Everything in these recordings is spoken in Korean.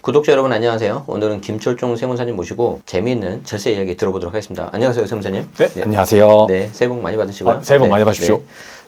구독자 여러분 안녕하세요. 오늘은 김철종 세무사님 모시고 재미있는 절세 이야기 들어보도록 하겠습니다. 안녕하세요, 세무사님. 네, 안녕하세요. 네, 새해 복 많이 받으시고요. 아, 새해 복 많이 받으십시오.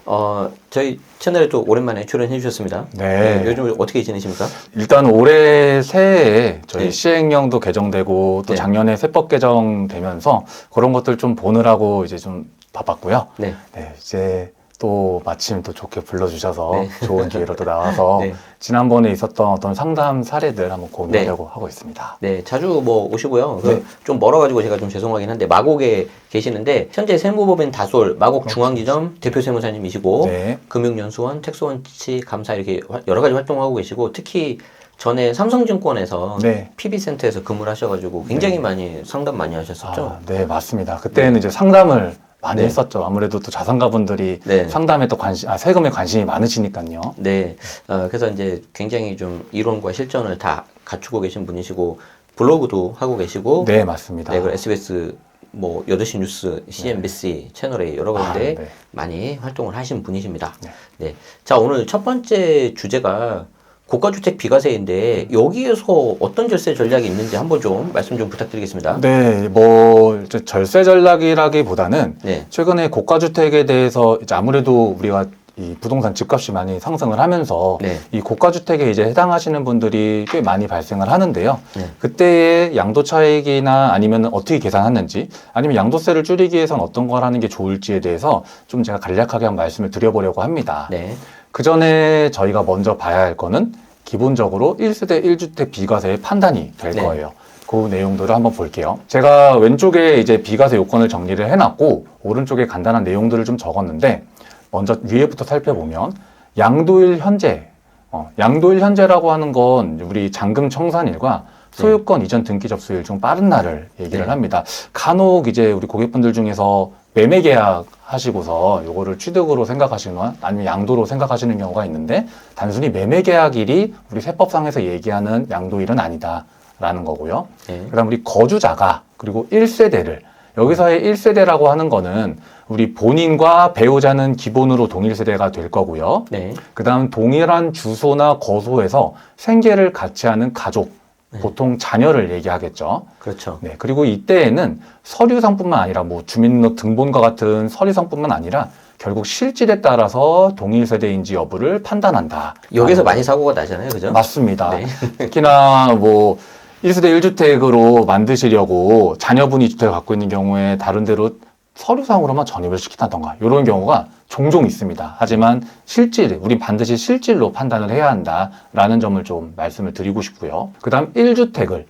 어, 저희 채널에 또 오랜만에 출연해 주셨습니다. 네. 요즘 어떻게 지내십니까? 일단 올해 새해에 저희 네. 시행령도 개정되고 또 네. 작년에 세법 개정되면서 그런 것들 좀 보느라고 이제 좀 바빴고요. 네. 네, 이제 또 마침 또 좋게 불러주셔서 네. 좋은 기회로 또 나와서 네. 지난번에 있었던 어떤 상담 사례들 한번 공유하려고 하고 있습니다. 네, 자주 뭐 오시고요. 그 네. 좀 멀어가지고 제가 좀 죄송하긴 한데 마곡에 계시는데 현재 세무법인 다솔 마곡 중앙지점 대표 세무사님이시고 네. 금융연수원, 택소원치 감사 이렇게 화- 여러 가지 활동하고 계시고 특히 전에 삼성증권에서 네. PB센터에서 근무를 하셔가지고 굉장히 많이 상담 많이 하셨었죠. 아, 네, 맞습니다. 그때는 이제 상담을 많이 네. 했었죠. 아무래도 또 자산가분들이 네. 상담에 또 관심, 아, 세금에 관심이 많으시니까요. 네, 어, 그래서 이제 굉장히 좀 이론과 실전을 다 갖추고 계신 분이시고 블로그도 하고 계시고 네, 맞습니다. 네, 그리고 SBS 뭐 8시 뉴스, CNBC 채널에 여러 군데 아, 네. 많이 활동을 하신 분이십니다. 네. 네. 자, 오늘 첫 번째 주제가 고가주택 비과세인데 여기에서 어떤 절세 전략이 있는지 한번 좀 말씀 좀 부탁드리겠습니다. 네, 뭐 이제 절세 전략이라기보다는 네. 최근에 고가주택에 대해서 이제 아무래도 우리가 이 부동산 집값이 많이 상승을 하면서 네. 이 고가주택에 이제 해당하시는 분들이 꽤 많이 발생을 하는데요. 네. 그때의 양도 차익이나 아니면 어떻게 계산하는지 아니면 양도세를 줄이기 위해서는 어떤 걸 하는 게 좋을지에 대해서 좀 제가 간략하게 한 말씀을 드려보려고 합니다. 네. 그 전에 저희가 먼저 봐야 할 거는 기본적으로 1세대 1주택 비과세의 판단이 될 네. 거예요. 그 내용들을 한번 볼게요. 제가 왼쪽에 이제 비과세 요건을 정리를 해놨고 오른쪽에 간단한 내용들을 좀 적었는데 먼저 위에부터 살펴보면 양도일 현재, 어, 양도일 현재라고 하는 건 우리 잔금 청산일과 소유권 이전 등기 접수일 중 빠른 날을 얘기를 네. 합니다. 간혹 이제 우리 고객분들 중에서 매매 계약 하시고서 요거를 취득으로 생각하시거나 아니면 양도로 생각하시는 경우가 있는데 단순히 매매 계약일이 우리 세법상에서 얘기하는 양도일은 아니다라는 거고요. 네. 그다음 우리 거주자가 그리고 1세대를 여기서의 1세대라고 하는 거는 우리 본인과 배우자는 기본으로 동일 세대가 될 거고요. 네. 그다음 동일한 주소나 거소에서 생계를 같이 하는 가족, 네. 보통 자녀를 얘기하겠죠. 그렇죠. 네, 그리고 이때에는 서류상뿐만 아니라 뭐 주민등록 등본과 같은 서류상뿐만 아니라 결국 실질에 따라서 동일 세대인지 여부를 판단한다. 여기서 많이 사고가 나잖아요. 그죠? 맞습니다. 네. 특히나 뭐 1세대 1주택으로 만드시려고 자녀분이 주택을 갖고 있는 경우에 다른 데로 서류상으로만 전입을 시킨다던가 이런 경우가 종종 있습니다. 하지만 실질, 우리 반드시 실질로 판단을 해야 한다라는 점을 좀 말씀을 드리고 싶고요. 그 다음 1주택을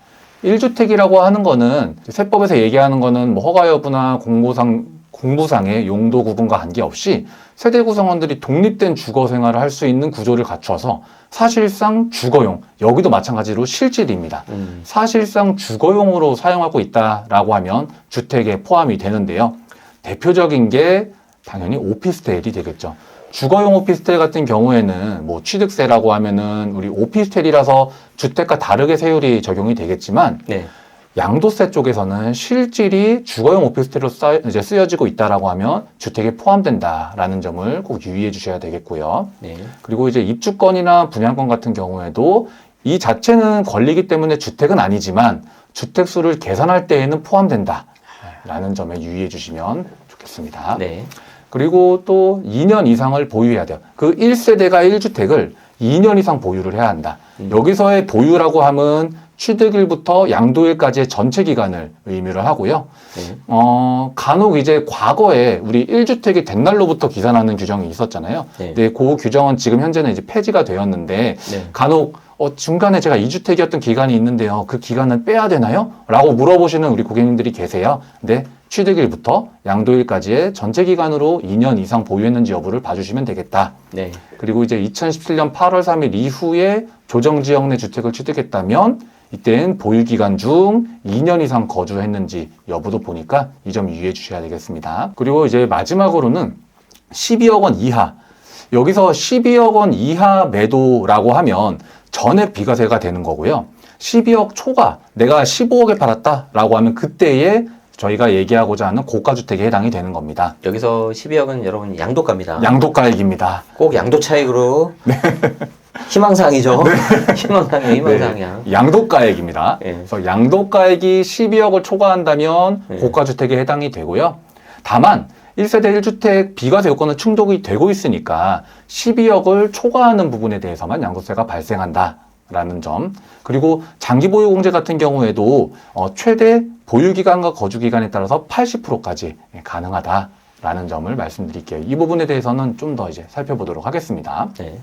1주택이라고 하는 거는 세법에서 얘기하는 거는 뭐 허가 여부나 공고상 공부상의 용도 구분과 관계없이 세대 구성원들이 독립된 주거 생활을 할 수 있는 구조를 갖춰서 사실상 주거용 여기도 마찬가지로 실질입니다. 음. 사실상 주거용으로 사용하고 있다라고 하면 주택에 포함이 되는데요. 대표적인 게 당연히 오피스텔이 되겠죠. 주거용 오피스텔 같은 경우에는 뭐 취득세라고 하면은 우리 오피스텔이라서 주택과 다르게 세율이 적용이 되겠지만 네. 양도세 쪽에서는 실질이 주거용 오피스텔로 쌓, 이제 쓰여지고 있다라고 하면 주택에 포함된다라는 점을 꼭 유의해 주셔야 되겠고요. 네. 그리고 이제 입주권이나 분양권 같은 경우에도 이 자체는 권리기 때문에 주택은 아니지만 주택 수를 계산할 때에는 포함된다 라는 점에 유의해 주시면 좋겠습니다. 네. 그리고 또 2년 이상을 보유해야 돼요. 그 1세대가 1주택을 2년 이상 보유를 해야 한다. 음. 여기서의 보유라고 하면 취득일부터 양도일까지의 전체 기간을 의미를 하고요. 네. 어, 간혹 이제 과거에 우리 1주택이 된 날로부터 기산하는 규정이 있었잖아요. 네. 네, 그 규정은 지금 현재는 이제 폐지가 되었는데 네. 간혹 어, 중간에 제가 2주택이었던 기간이 있는데요. 그 기간은 빼야 되나요? 라고 물어보시는 우리 고객님들이 계세요. 근데 취득일부터 양도일까지의 전체 기간으로 2년 이상 보유했는지 여부를 봐주시면 되겠다. 네. 그리고 이제 2017년 8월 3일 이후에 조정지역 내 주택을 취득했다면 이때는 보유기간 중 2년 이상 거주했는지 여부도 보니까 이 점 유의해 주셔야 되겠습니다. 그리고 이제 마지막으로는 12억 원 이하. 여기서 12억 원 이하 매도라고 하면 전액 비과세가 되는 거고요. 12억 초과 내가 15억에 팔았다라고 하면 그때에 저희가 얘기하고자 하는 고가주택에 해당이 되는 겁니다. 여기서 12억은 여러분 양도가입니다. 양도가액입니다. 꼭 양도 차익으로 희망사항이죠. 희망사항이야, 희망사항이야. 네, 양도가액입니다. 네. 그래서 양도가액이 12억을 초과한다면 네. 고가주택에 해당이 되고요. 다만 1세대 1주택 비과세 요건은 충족이 되고 있으니까 12억을 초과하는 부분에 대해서만 양도세가 발생한다 라는 점. 그리고 장기 보유 공제 같은 경우에도 어, 최대 보유 기간과 거주 기간에 따라서 80%까지 가능하다 라는 점을 말씀드릴게요. 이 부분에 대해서는 좀 더 이제 살펴보도록 하겠습니다. 네.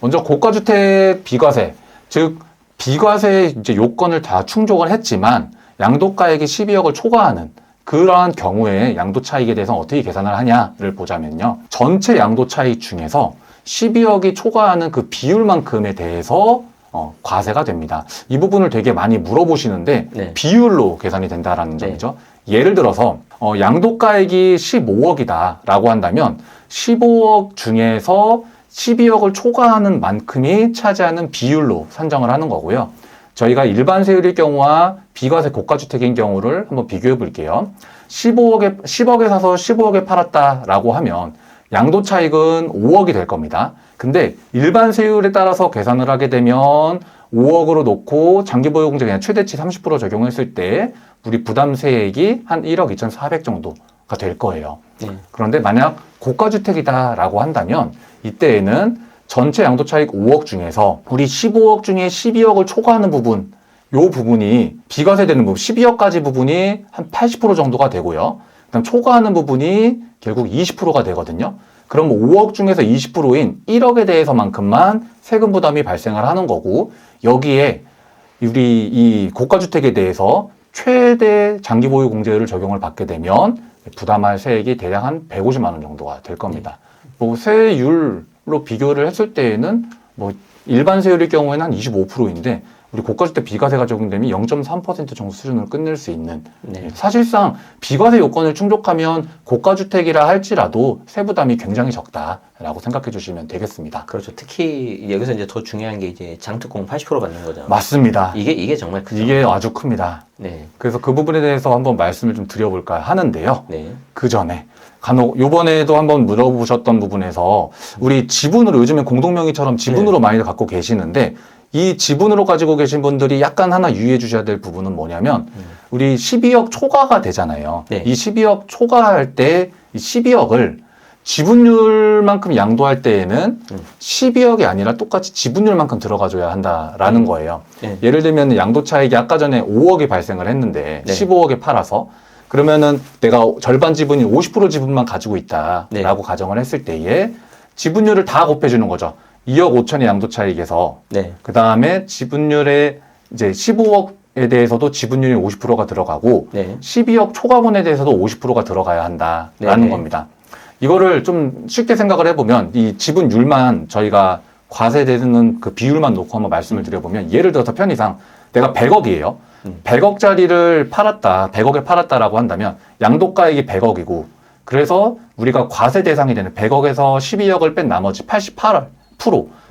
먼저 고가주택 비과세, 즉 비과세 이제 요건을 다 충족을 했지만 양도가액이 12억을 초과하는 그러한 경우에 양도 차익에 대해서 어떻게 계산을 하냐를 보자면요. 전체 양도 차익 중에서 12억이 초과하는 그 비율만큼에 대해서 어, 과세가 됩니다. 이 부분을 되게 많이 물어보시는데 네. 비율로 계산이 된다라는 점이죠. 예를 들어서 어, 양도가액이 15억이다라고 한다면 15억 중에서 12억을 초과하는 만큼이 차지하는 비율로 산정을 하는 거고요. 저희가 일반 세율일 경우와 비과세 고가주택인 경우를 한번 비교해 볼게요. 15억에, 10억에 사서 15억에 팔았다라고 하면 양도 차익은 5억이 될 겁니다. 근데 일반 세율에 따라서 계산을 하게 되면 5억으로 놓고 장기보유공제 그냥 최대치 30% 적용했을 때 우리 부담세액이 한 1억 2,400 정도가 될 거예요. 네. 그런데 만약 고가주택이다라고 한다면 이때에는 전체 양도 차익 5억 중에서 우리 15억 중에 12억을 초과하는 부분, 요 부분이 비과세 되는 부분, 12억까지 부분이 한 80% 정도가 되고요. 그다음 초과하는 부분이 결국 20%가 되거든요. 그럼 5억 중에서 20%인 1억에 대해서만큼만 세금 부담이 발생을 하는 거고 여기에 우리 이 고가주택에 대해서 최대 장기 보유 공제를 적용을 받게 되면 부담할 세액이 대략 한 150만 원 정도가 될 겁니다. 뭐 세율로 비교를 했을 때에는 뭐 일반 세율일 경우에는 한 25%인데 우리 고가주택 비과세가 적용되면 0.3% 정도 수준을 끝낼 수 있는 네. 사실상 비과세 요건을 충족하면 고가주택이라 할지라도 세부담이 굉장히 적다라고 생각해 주시면 되겠습니다. 그렇죠. 특히 여기서 이제 더 중요한 게 이제 장특공 80% 받는 거죠. 맞습니다. 이게 이게 정말 크죠. 이게 아주 큽니다. 네. 그래서 그 부분에 대해서 한번 말씀을 좀 드려볼까 하는데요. 네. 그 전에 간혹 요번에도 한번 물어보셨던 부분에서 우리 지분으로 요즘에 공동명의처럼 지분으로 네. 많이들 갖고 계시는데 이 지분으로 가지고 계신 분들이 약간 하나 유의해 주셔야 될 부분은 뭐냐면 우리 12억 초과가 되잖아요. 네. 이 12억 초과할 때 이 12억을 지분율만큼 양도할 때에는 음. 12억이 아니라 똑같이 지분율만큼 들어가줘야 한다라는 거예요. 네. 예를 들면 양도 차익이 아까 전에 5억이 발생을 했는데 네. 15억에 팔아서 그러면은 내가 절반 지분이 50% 지분만 가지고 있다라고 네. 가정을 했을 때에 지분율을 다 곱해주는 거죠. 2억 5천의 양도 차익에서 네. 그 다음에 지분율에 이제 15억에 대해서도 지분율이 50%가 들어가고 네. 12억 초과분에 대해서도 50%가 들어가야 한다라는 네네. 겁니다. 이거를 좀 쉽게 생각을 해보면 이 지분율만 저희가 과세되는 그 비율만 놓고 한번 말씀을 드려보면 예를 들어서 편의상 내가 100억이에요. 음. 100억짜리를 팔았다, 100억에 팔았다라고 한다면 양도가액이 100억이고 그래서 우리가 과세 대상이 되는 100억에서 12억을 뺀 나머지 88%,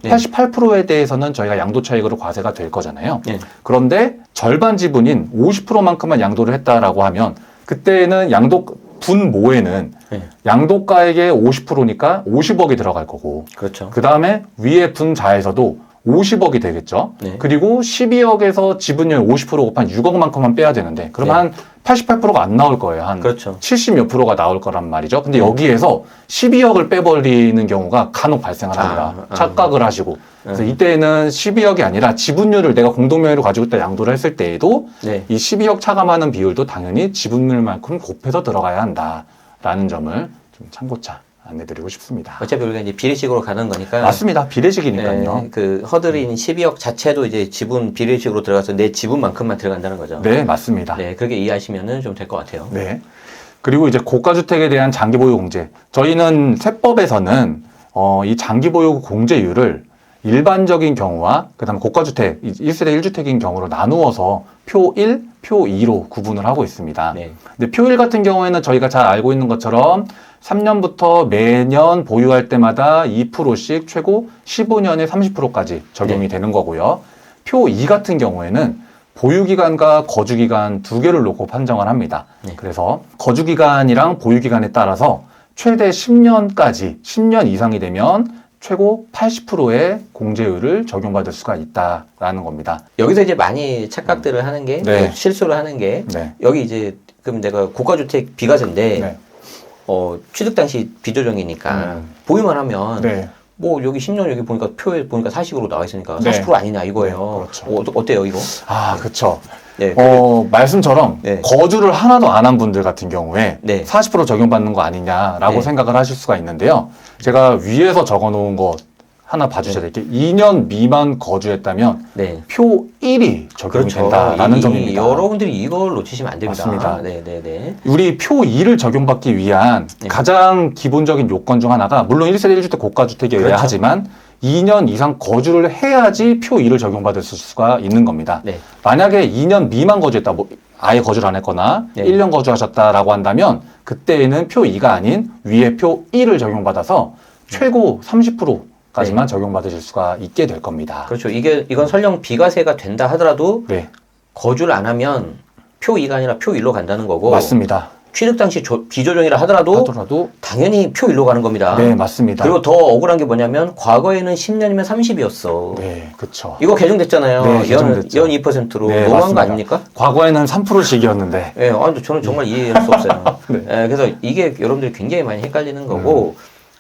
네. 88%에 대해서는 저희가 양도 차익으로 과세가 될 거잖아요. 네. 그런데 절반 지분인 50%만큼만 양도를 했다라고 하면 그때는 양도 분모에는 네. 양도가액의 50%니까 50억이 들어갈 거고 그렇죠. 그 다음에 위에 분자에서도 50억이 되겠죠. 네. 그리고 12억에서 지분율 50% 곱한 6억만큼만 빼야 되는데 그럼 네. 한 88%가 안 나올 거예요. 한 그렇죠. 70몇 프로가 나올 거란 말이죠. 근데 네. 여기에서 12억을 빼버리는 경우가 간혹 발생을 합니다. 아, 아. 착각을 하시고. 그래서 음. 이때는 12억이 아니라 지분율을 내가 공동명의로 가지고 있다 양도를 했을 때에도 네. 이 12억 차감하는 비율도 당연히 지분율만큼 곱해서 들어가야 한다라는 점을 좀 참고차 안내드리고 싶습니다. 어차피 우리가 이제 비례식으로 가는 거니까. 맞습니다. 비례식이니까요. 네, 그 허들인 12억 자체도 이제 지분 비례식으로 들어가서 내 지분만큼만 들어간다는 거죠. 네, 맞습니다. 네, 그렇게 이해하시면은 좀 될 것 같아요. 네. 그리고 이제 고가주택에 대한 장기 보유 공제. 저희는 세법에서는 어, 이 장기 보유 공제율을 일반적인 경우와 그다음에 고가주택, 1세대 1주택인 경우로 나누어서 표 1, 표 2로 구분을 하고 있습니다. 네. 근데 표 1 같은 경우에는 저희가 잘 알고 있는 것처럼 3년부터 매년 보유할 때마다 2%씩 최고 15년에 30%까지 적용이 네. 되는 거고요. 표 2 같은 경우에는 보유기간과 거주기간 두 개를 놓고 판정을 합니다. 네. 그래서 거주기간이랑 보유기간에 따라서 최대 10년까지 10년 이상이 되면 최고 80%의 공제율을 적용받을 수가 있다라는 겁니다. 여기서 이제 많이 착각들을 하는 게 네. 실수를 하는 게 네. 여기 이제 그럼 내가 고가주택 비과세인데 네. 어, 취득 당시 비조정이니까 음. 보유만 하면 네. 뭐 여기 10년 여기 보니까 표에 보니까 40으로 나와 있으니까 네. 40% 아니냐 이거예요. 네, 그렇죠. 어, 어때요 이거? 아, 그쵸. 네. 어, 말씀처럼 네. 거주를 하나도 안 한 분들 같은 경우에 네. 40% 적용받는 거 아니냐라고 네. 생각을 하실 수가 있는데요. 제가 위에서 적어 놓은 거 하나 봐주셔야 될 게 2년 미만 거주했다면 네. 표 1이 적용이 그렇죠. 된다라는 이- 점입니다. 여러분들이 이걸 놓치시면 안 됩니다. 맞습니다. 네, 네, 네. 우리 표 2를 적용받기 위한 네. 가장 기본적인 요건 중 하나가 물론 1세대 1주택 고가주택이어야 그렇죠. 하지만 2년 이상 거주를 해야지 표 2를 적용받을 수가 있는 겁니다. 네. 만약에 2년 미만 거주했다, 뭐 아예 거주를 안 했거나 네. 1년 거주하셨다라고 한다면 그때에는 표 2가 아닌 위에 표 1을 적용받아서 최고 30% 까지만 적용받으실 수가 있게 될 겁니다. 네. 그렇죠. 이게 이건 설령 비과세가 된다 하더라도 네, 거주를 안 하면 표 2가 아니라 표 1로 간다는 거고 맞습니다. 취득 당시 조- 비조정이라 하더라도 하더라도 당연히 표 1로 가는 겁니다. 네, 맞습니다. 그리고 더 억울한 게 뭐냐면 과거에는 10년이면 30이었어. 네, 그렇죠. 이거 개정됐잖아요. 네, 연, 개정됐죠. 연 2%로 네, 너무한. 거 아닙니까? 과거에는 3%씩이었는데 예, 아, 저는 정말 이해할 수 없어요. 네. 예, 그래서 이게 여러분들이 굉장히 많이 헷갈리는 거고,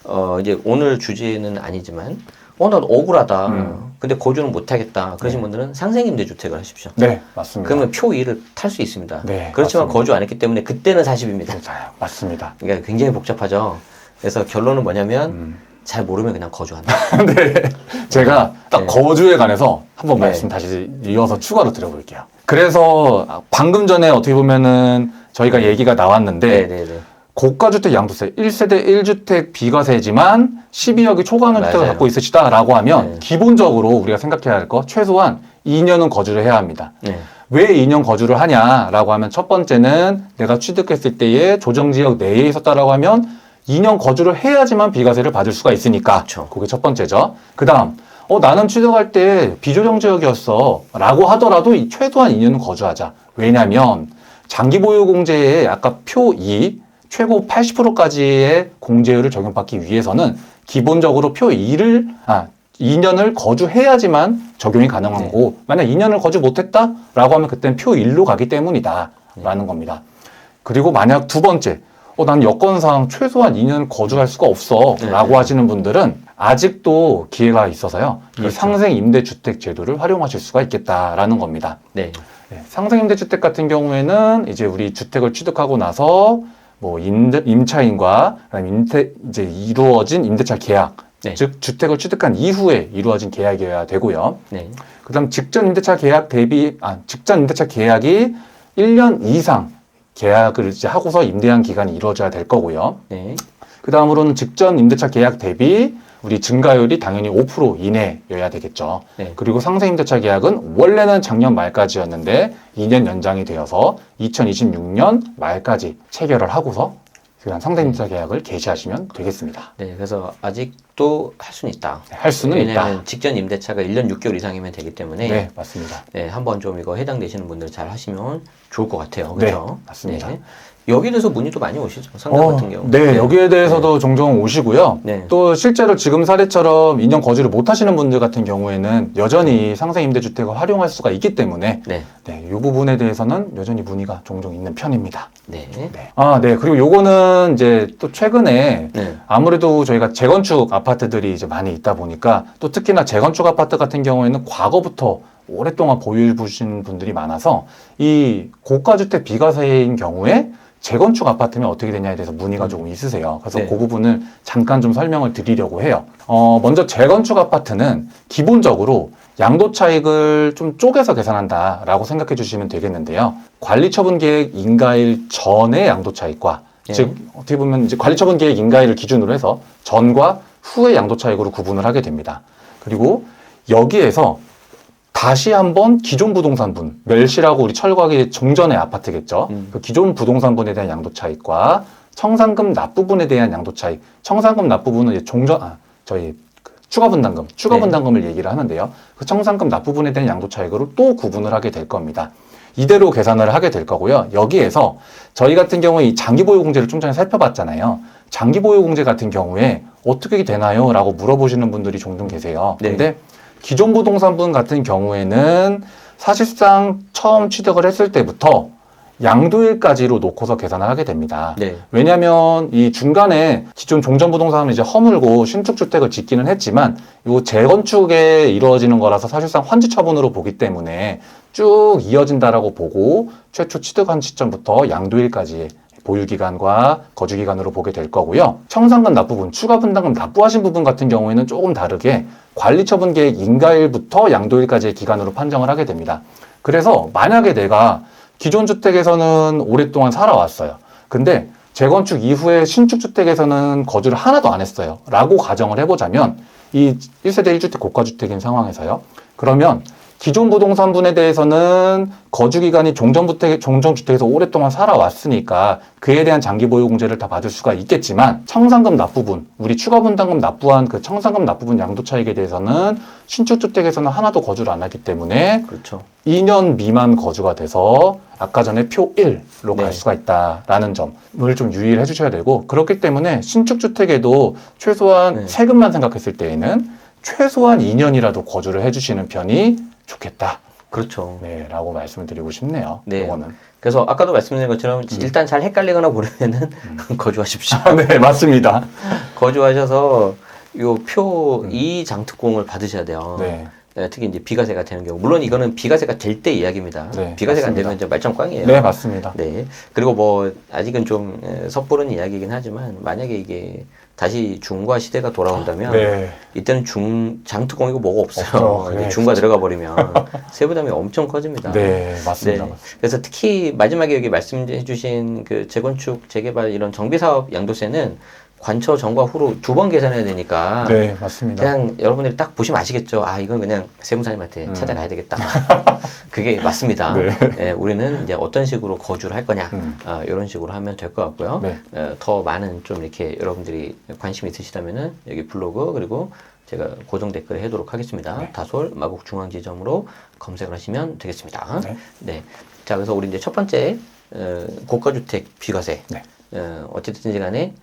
어, 이제 오늘 주제는 아니지만, 어, 나 억울하다. 음. 근데 거주는 못하겠다. 그러신 분들은 상생임대주택을 하십시오. 네, 맞습니다. 그러면 표 2를 탈 수 있습니다. 네, 그렇지만 맞습니다. 거주 안 했기 때문에 그때는 40입니다. 맞아요. 맞습니다. 그러니까 굉장히 복잡하죠. 그래서 결론은 뭐냐면, 음. 잘 모르면 그냥 거주한다. 네. 제가 딱 네. 거주에 관해서 한번 네. 말씀 다시 이어서 추가로 드려볼게요. 그래서 방금 전에 어떻게 보면은 저희가 얘기가 나왔는데 네네네. 고가주택 양도세 1세대 1주택 비과세지만 12억이 초과하는 주택을 맞아요. 갖고 있으시다라고 하면 네. 기본적으로 우리가 생각해야 할 거 최소한 2년은 거주를 해야 합니다. 네. 왜 2년 거주를 하냐라고 하면 첫 번째는 내가 취득했을 때에 조정지역 내에 있었다라고 하면 2년 거주를 해야지만 비과세를 받을 수가 있으니까 그쵸. 그게 첫 번째죠. 그 다음 어 나는 취득할 때 비조정 지역이었어 라고 하더라도 이 최소한 2년은 거주하자. 왜냐면 장기보유공제에 아까 표 2, 최고 80%까지의 공제율을 적용받기 위해서는 기본적으로 표 2를 아 2년을 거주해야지만 적용이 가능한 네. 거고 만약 2년을 거주 못했다라고 하면 그때는 표 1로 가기 때문이다라는 겁니다. 그리고 만약 두 번째, 어, 난 여건상 최소한 2년 거주할 수가 없어 네. 라고 하시는 분들은 아직도 기회가 있어서요. 이 그렇죠. 상생 임대주택 제도를 활용하실 수가 있겠다라는 겁니다. 네. 네, 상생 임대주택 같은 경우에는 이제 우리 주택을 취득하고 나서 뭐 임대, 임차인과 임대, 이제 이루어진 임대차 계약, 네. 즉 주택을 취득한 이후에 이루어진 계약이어야 되고요. 네. 그다음 직전 임대차 계약 대비 아 직전 임대차 계약이 1년 이상 계약을 이제 하고서 임대한 기간이 이루어져야 될 거고요. 네. 그 다음으로는 직전 임대차 계약 대비 우리 증가율이 당연히 5% 이내여야 되겠죠. 네. 그리고 상세 임대차 계약은 원래는 작년 말까지였는데 2년 연장이 되어서 2026년 말까지 체결을 하고서 그냥 상세 임대차 계약을 개시하시면 되겠습니다. 네. 그래서 아직도 할 수는 있다. 네, 할 수는 왜냐하면 있다. 직전 임대차가 1년 6개월 이상이면 되기 때문에 네, 맞습니다. 네, 한번 좀 이거 해당되시는 분들 잘 하시면 좋을 것 같아요. 네, 그렇죠? 맞습니다. 여기에 대해서 문의도 많이 오시죠. 상담 어, 같은 경우. 네, 여기에 대해서도 종종 오시고요. 네. 또 실제로 지금 사례처럼 2년 거주를 못 하시는 분들 같은 경우에는 여전히 상생 임대주택을 활용할 수가 있기 때문에 네. 네, 이 부분에 대해서는 여전히 문의가 종종 있는 편입니다. 네. 네. 아, 네. 그리고 요거는 이제 또 최근에 네. 아무래도 저희가 재건축 아파트들이 이제 많이 있다 보니까 또 특히나 재건축 아파트 같은 경우에는 과거부터 오랫동안 보유해 보신 분들이 많아서 이 고가주택 비과세인 경우에 재건축 아파트면 어떻게 되냐에 대해서 문의가 조금 있으세요. 그래서 네. 그 부분을 잠깐 좀 설명을 드리려고 해요. 어, 먼저 재건축 아파트는 기본적으로 양도 차익을 좀 쪼개서 계산한다라고 생각해 주시면 되겠는데요. 관리 처분 계획 인가일 전의 양도 차익과 네. 즉 어떻게 보면 이제 관리 처분 계획 인가일을 기준으로 해서 전과 후의 양도 차익으로 구분을 하게 됩니다. 그리고 여기에서 다시 한번 기존 부동산분, 멸실하고 우리 철거하기 종전의 아파트겠죠. 음. 그 기존 부동산분에 대한 양도 차익과 청산금 납부분에 대한 양도 차익. 청산금 납부분은 이제 종전, 아, 저희 그 추가 분담금, 추가 네. 분담금을 얘기를 하는데요. 그 청산금 납부분에 대한 양도 차익으로 또 구분을 하게 될 겁니다. 이대로 계산을 하게 될 거고요. 여기에서 저희 같은 경우에 이 장기 보유 공제를 좀 전에 살펴봤잖아요. 장기 보유 공제 같은 경우에 어떻게 되나요? 라고 물어보시는 분들이 종종 계세요. 네. 근데 기존 부동산분 같은 경우에는 사실상 처음 취득을 했을 때부터 양도일까지로 놓고서 계산을 하게 됩니다. 네. 왜냐하면 이 중간에 기존 종전 부동산을 이제 허물고 신축 주택을 짓기는 했지만 이 재건축에 이루어지는 거라서 사실상 환지 처분으로 보기 때문에 쭉 이어진다라고 보고 최초 취득한 시점부터 양도일까지 보유 기간과 거주 기간으로 보게 될 거고요. 청산금 납부분, 추가 분담금 납부하신 부분 같은 경우에는 조금 다르게 관리 처분 계획 인가일부터 양도일까지의 기간으로 판정을 하게 됩니다. 그래서 만약에 내가 기존 주택에서는 오랫동안 살아왔어요. 근데 재건축 이후에 신축 주택에서는 거주를 하나도 안 했어요. 라고 가정을 해보자면 이 1세대 1주택 고가주택인 상황에서요. 그러면 기존 부동산분에 대해서는 거주 기간이 종전주택, 종전주택에서 오랫동안 살아왔으니까 그에 대한 장기 보유 공제를 다 받을 수가 있겠지만 청산금 납부분, 우리 추가 분담금 납부한 그 청산금 납부분 양도 차익에 대해서는 신축 주택에서는 하나도 거주를 안 하기 때문에 그렇죠. 2년 미만 거주가 돼서 아까 전에 표 1로 네. 갈 수가 있다라는 점을 좀 유의를 해주셔야 되고 그렇기 때문에 신축 주택에도 최소한 네. 세금만 생각했을 때에는 최소한 2년이라도 거주를 해주시는 편이 좋겠다. 그렇죠. 네, 라고 말씀을 드리고 싶네요. 네. 이거는. 그래서 아까도 말씀드린 것처럼 음. 일단 잘 헷갈리거나 모르면은 거주하십시오. 아, 네, 맞습니다. 거주하셔서 요 표 이 장특공을 받으셔야 돼요. 음. 네. 네, 특히 이제 비과세가 되는 경우. 물론 이거는 비과세가 될 때 이야기입니다. 네, 비과세가 안 맞습니다. 되면 이제 말짱 꽝이에요. 네, 맞습니다. 네. 그리고 뭐 아직은 좀 에, 섣부른 이야기이긴 하지만 만약에 이게 다시 중과 시대가 돌아온다면 네. 이때는 중 장특공이고 뭐가 없어요. 없죠. 네, 중과 들어가 버리면 세부담이 엄청 커집니다. 네, 맞습니다. 네. 그래서 특히 마지막에 여기 말씀해주신 그 재건축, 재개발 이런 정비사업 양도세는 관처 전과 후로 두 번 계산해야 되니까 네, 맞습니다. 그냥 여러분들이 딱 보시면 아시겠죠. 아 이건 그냥 세무사님한테 음. 찾아가야 되겠다. 그게 맞습니다. 네. 예, 우리는 이제 어떤 식으로 거주를 할 거냐 음. 아, 이런 식으로 하면 될 것 같고요. 네. 어, 더 많은 좀 이렇게 여러분들이 관심 있으시다면은 여기 블로그 그리고 제가 고정 댓글에 해도록 하겠습니다. 네. 다솔 마곡 중앙지점으로 검색을 하시면 되겠습니다. 네. 네. 자, 그래서 우리 이제 첫 번째 어, 고가주택 비과세. 네. 어, 어쨌든지 간에 에,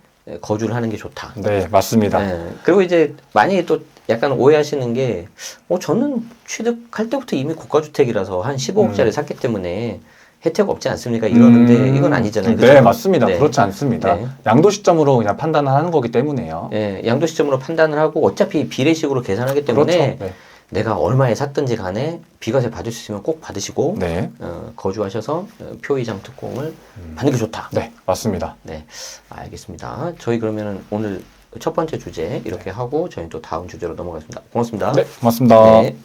거주를 하는 게 좋다. 네, 맞습니다. 네. 그리고 이제 많이 또 약간 오해하시는 게, 어, 저는 취득할 때부터 이미 고가주택이라서 한 15억짜리 샀기 때문에 혜택 없지 않습니까? 이러는데 음, 이건 아니잖아요. 네, 그죠? 맞습니다. 네. 그렇지 않습니다. 네. 양도 시점으로 그냥 판단을 하는 거기 때문에요. 예, 양도 시점으로 판단을 하고 어차피 비례식으로 계산하기 때문에 그렇죠. 네. 내가 얼마에 샀든지 간에 비과세 받을 수 있으면 꼭 받으시고 네. 어, 거주하셔서 어, 표의장 특공을 음. 받는 게 좋다. 네, 맞습니다. 네, 알겠습니다. 저희 그러면은 오늘 첫 번째 주제 이렇게 하고 저희 또 다음 주제로 넘어가겠습니다. 고맙습니다. 네, 고맙습니다. 네.